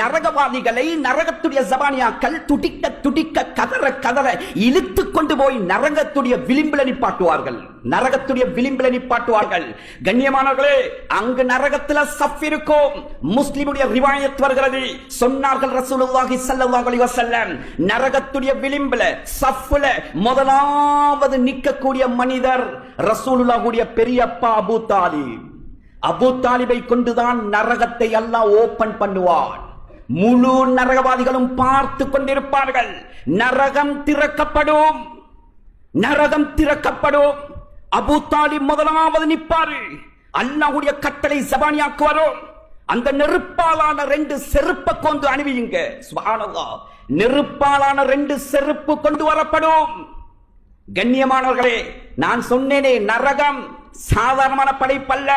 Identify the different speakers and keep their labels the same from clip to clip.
Speaker 1: நரகவாதிகளை நரகத்துடைய ஜபானியாக்கள் துடிக்க துடிக்க கதற கதற இழுத்து கொண்டு போய் நரகத்துடைய விளிம்பில நிப்பாட்டுவார்கள். நரகத்துடைய விளிம்பில நிப்பாட்டுவார்கள். கண்ணியமானவர்களே அங்கு நரகத்துல சஃப் இருக்கும். முஸ்லிமுடைய ரிவாயத் வருகிறது. சொன்னார்கள் ரசூலுல்லாஹி ஸல்லல்லாஹு அலைஹி வஸல்லம் நரகத்துடைய விளிம்பில சஃப்ல முதலாவது நிற்கக்கூடிய மனிதர் ரசூலுல்லாஹுடைய பெரியப்பா அபூ தாலிப். அபூ தாலிபை கொண்டுதான் நரகத்தை எல்லாம் ஓபன் பண்ணுவான். முழு நரகவாதிகளும் பார்த்து கொண்டிருப்பார்கள். நரகம் திறக்கப்படும். நரகம் திறக்கப்படும். அபூ முதலாவது நிற்பாரு. அல்லாவுடைய கட்டளை ஜபானியாக்கு வரும் அந்த நெருப்பாலான ரெண்டு செருப்பை கொண்டு அணிவியுங்க. சுப்ஹானல்லாஹ் நெருப்பாலான ரெண்டு செருப்பு கொண்டு வரப்படும். கண்ணியமானவர்களே நான் சொன்னேனே நரகம் சாதாரணமான படைப்பல்ல.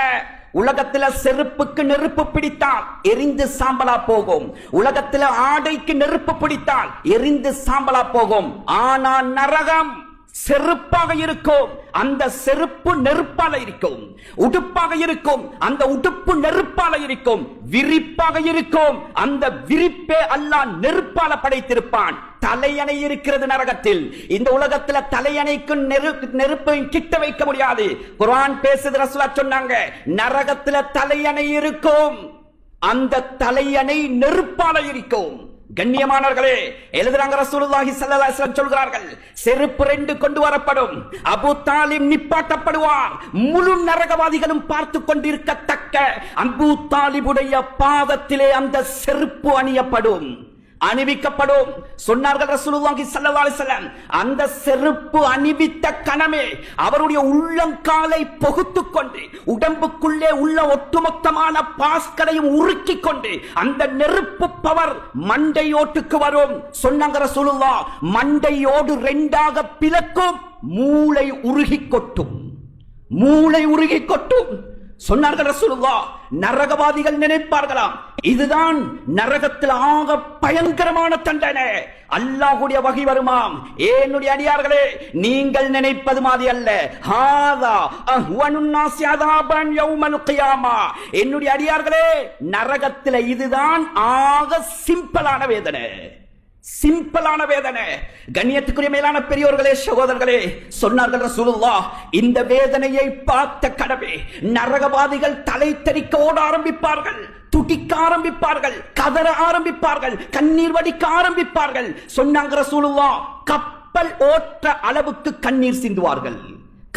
Speaker 1: உலகத்துல செருப்புக்கு நெருப்பு பிடித்தால் எரிந்து சாம்பலா போகும். உலகத்துல ஆடைக்கு நெருப்பு பிடித்தால் எரிந்து சாம்பலா போகும். ஆனா நரகம் செருப்பாக இருக்கும். அந்த செருப்பு நெருப்பால இருக்கும். உடுப்பாக இருக்கும். அந்த உடுப்பு நெருப்பால இருக்கும். விரிப்பாக இருக்கும். அந்த விரிப்பே அல்லாஹ் நெருப்பால படைத்திருப்பான். தலையணை இருக்கிறது நரகத்தில். இந்த உலகத்துல தலையணைக்கும் நெரு- நெருப்பையும் கிட்ட வைக்க முடியாது. குரான் பேசுது ரசுலா சொன்னாங்க நரகத்துல தலையணை இருக்கும். அந்த தலையணை நெருப்பால இருக்கும் கண்ணியமானவர்களே எழுதுறாங்க ரசூலுல்லாஹி ஸல்லல்லாஹு அலைஹி சொல்கிறார்கள் செருப்பு ரெண்டு கொண்டு வரப்படும் அபூ தாலிப் நிப்பாட்டப்படுவார் முழு நரகவாதிகளும் பார்த்து கொண்டிருக்கத்தக்க அபூ தாலிபுடைய பாதத்திலே அந்த செருப்பு அணியப்படும். அணிவிக்கப்படும். சொன்னார்கள் ரசூலுல்லாஹி ஸல்லல்லாஹு அலைஹி வஸல்லம் அந்த செருப்பு அணிவித்த கணமே அவருடைய உள்ளங்காலை பொகுத்து கொண்டு உடம்புக்குள்ளே உள்ள ஒட்டுமொத்தமான பாஸ்களையும் உருக்கி கொண்டு அந்த நெருப்பு பவர் மண்டையோட்டுக்கு வரும். சொன்னாங்க ரசூலுல்லாஹ் மண்டையோடு ரெண்டாக பிளக்கும் மூளை உருகி கொட்டும். மூளை உருகி கொட்டும். சொன்னார்கள் ரசூலுல்லாஹ் நரகவாதிகள் நினைப்பார்களாம். இதுதான் நரகத்தில் ஆக பயங்கரமான தண்டனை. அல்லாஹுடைய வகை வருமாம். என்னுடைய அடியார்களே நீங்கள் நினைப்பது மாதிரி அல்ல. ஹாதா அஹ்வனுன் அதாபன் யௌமல் கியாமா. என்னுடைய அடியார்களே நரகத்தில் இதுதான் ஆக சிம்பிளான வேதனை. சிம்பிளான வேதனை. கண்ணியத்துக்குரிய மேலான பெரியோர்களே சகோதரர்களே சொன்னார்கள் ரசூலுல்லாஹ் இந்த வேதனையை பார்த்த கடவே நரகவாதிகள் தலை தெறிக்க ஓட ஆரம்பிப்பார்கள் துடிக்க ஆரம்பிப்பார்கள் கதற ஆரம்பிப்பார்கள் கண்ணீர் வடிக்க ஆரம்பிப்பார்கள். சொன்னாங்க ரசூலுல்லாஹ் கப்பல் ஓட்ட அளவுக்கு கண்ணீர் சிந்துவார்கள்.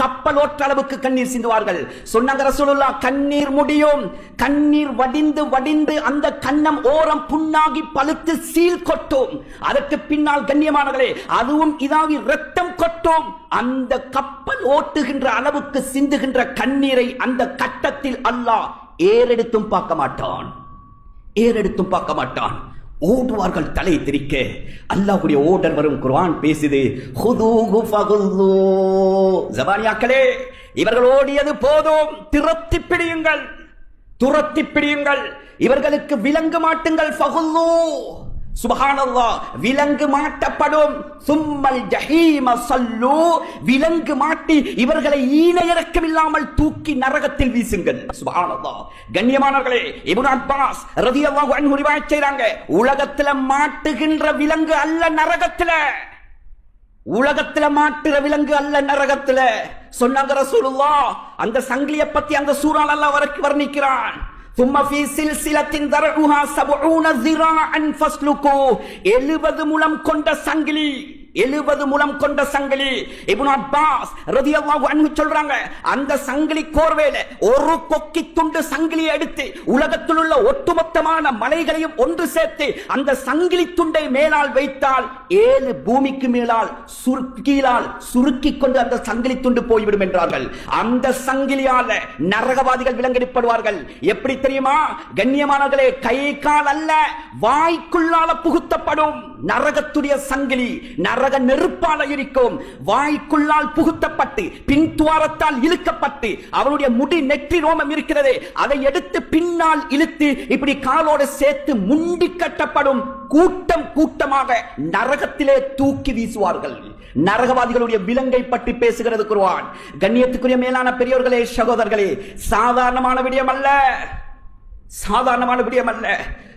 Speaker 1: கப்பல் ஓற்றளவுக்கு அளவுக்கு கண்ணீர் சிந்துவார்கள். சொன்னாங்க ரசூலுல்லா கண்ணீர் முடியும். கண்ணீர் வடிந்து வடிந்து அந்த கண்ணம் ஓரம் புண்ணாகி பழுத்து சீல் கொட்டும். அதற்கு பின்னால் கண்ணியமானவர்களே அதுவும் இதாவி ரத்தம் கொட்டும். அந்த கப்பல் ஓட்டுகின்ற அளவுக்கு சிந்துகின்ற கண்ணீரை அந்த கட்டத்தில் அல்லாஹ் ஏறெடுத்தும் பார்க்க மாட்டான். ஏறெடுத்தும் பார்க்க மாட்டான். ஓடுவார்கள் தலை திரிக்க அல்லாஹுடைய ஓடர் வரும் குர்ஆன் பேசுது ஜபானியாக்களே இவர்கள் ஓடியது போதும். திரத்தி பிடியுங்கள் துரத்தி பிடியுங்கள். இவர்களுக்கு விலங்கு மாட்டுங்கள் ஃபகுல்லூ. சுபஹானல்லாஹ் விலங்கு மாட்டப்படும். சும்மல் ஜஹீம சல்லு விலங்கு மாட்டி இவர்களை ஈன இறக்கம் இல்லாமல் தூக்கி நரகத்தில் வீசுங்கள். சுபஹானல்லாஹ் கண்ணியமானவர்களே இப்னு அப்பாஸ் ரதியல்லாஹு அன்ஹு ரிவாயத் செய்றாங்க. உலகத்துல மாட்டுகின்ற விலங்கு அல்ல நரகத்துல. உலகத்துல மாட்டுற விலங்கு அல்ல நரகத்துல. சொன்னாங்க ரசூலுல்லாஹ் அந்த சங்கிலிய பத்தி அந்த சூறான் அல்லாஹ் வர்ணிக்கிறான். ثم في سلسلة ذرعها سبعون ذراعا فاسلكوه எழுபது முழம் கொண்ட சங்கிலி எழுபது மூலம் கொண்ட சங்கிலி. இப்னு அப்பாஸ் ரதியல்லாஹு அன்ஹு சொல்றாங்க அந்த சங்கிலி கோர்வேல ஒரு கொக்கி துண்டு சங்கிலியை எடுத்து உலகத்தில் உள்ள ஒட்டுமொத்தமான மலைகளையும் ஒன்று சேர்த்து அந்த சங்கிலி துண்டை மேலால் வைத்தால் ஏழு பூமிக்கு மேலால் சுருக்கிலால் சுருக்கி கொண்டு அந்த சங்கிலி துண்டு போய்விடும் என்றார்கள். அந்த சங்கிலியால நரகவாதிகள் விலங்கடிப்படுவார்கள். எப்படி தெரியுமா? கண்ணியமானவர்களே கை கால் அல்ல வாய்க்குள்ளால புகுத்தப்படும் நரகத்துடைய சங்கிலி நரக நெருப்பால இருக்கும் வாய்க்குள்ளால் புகுத்தப்பட்டு பின் துவாரத்தால் இழுக்கப்பட்டு அவனுடைய முடி நெற்றி ரோமம் இருக்கிறதே அதை எடுத்து பின்னால் இழுத்து இப்படி காலோட சேர்த்து முண்டி கட்டப்படும் கூட்டம் கூட்டமாக நரகத்திலே தூக்கி வீசுவார்கள். நரகவாதிகளுடைய விலங்கை பற்றி பேசுகிறது குருவான் கண்ணியத்துக்குரிய மேலான பெரியோர்களே சகோதரர்களே சாதாரணமான விடயம் அல்ல. சாதாரணமான விடயம் அல்ல.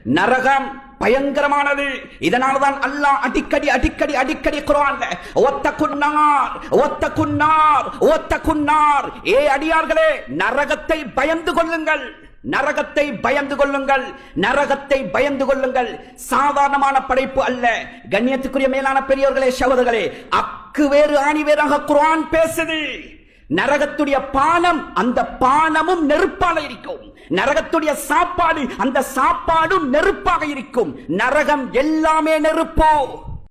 Speaker 1: நரகம் பயங்கரமானது. இதனாலதான் அல்லாஹ் அடிக்கடி அடிக்கடி அடிக்கடி குரான்ல ஒத்த குன்னார் ஒத்த குன்னார் ஒத்த குன்னார் ஏ அடியார்களே நரகத்தை பயந்து கொள்ளுங்கள். நரகத்தை பயந்து கொள்ளுங்கள். நரகத்தை பயந்து கொள்ளுங்கள். சாதாரணமான படைப்பு அல்ல. கண்ணியத்துக்குரிய மேலான பெரியோர்களே சகோதரர்களே அக்கு வேறு ஆணி வேறாக குரான் பேசுது. நரகத்துடைய பானம் அந்த பானமும் நெருப்பாக இருக்கும். நரகத்துடைய சாப்பாடு அந்த சாப்பாடும் நெருப்பாக இருக்கும். நரகம் எல்லாமே நெருப்போ.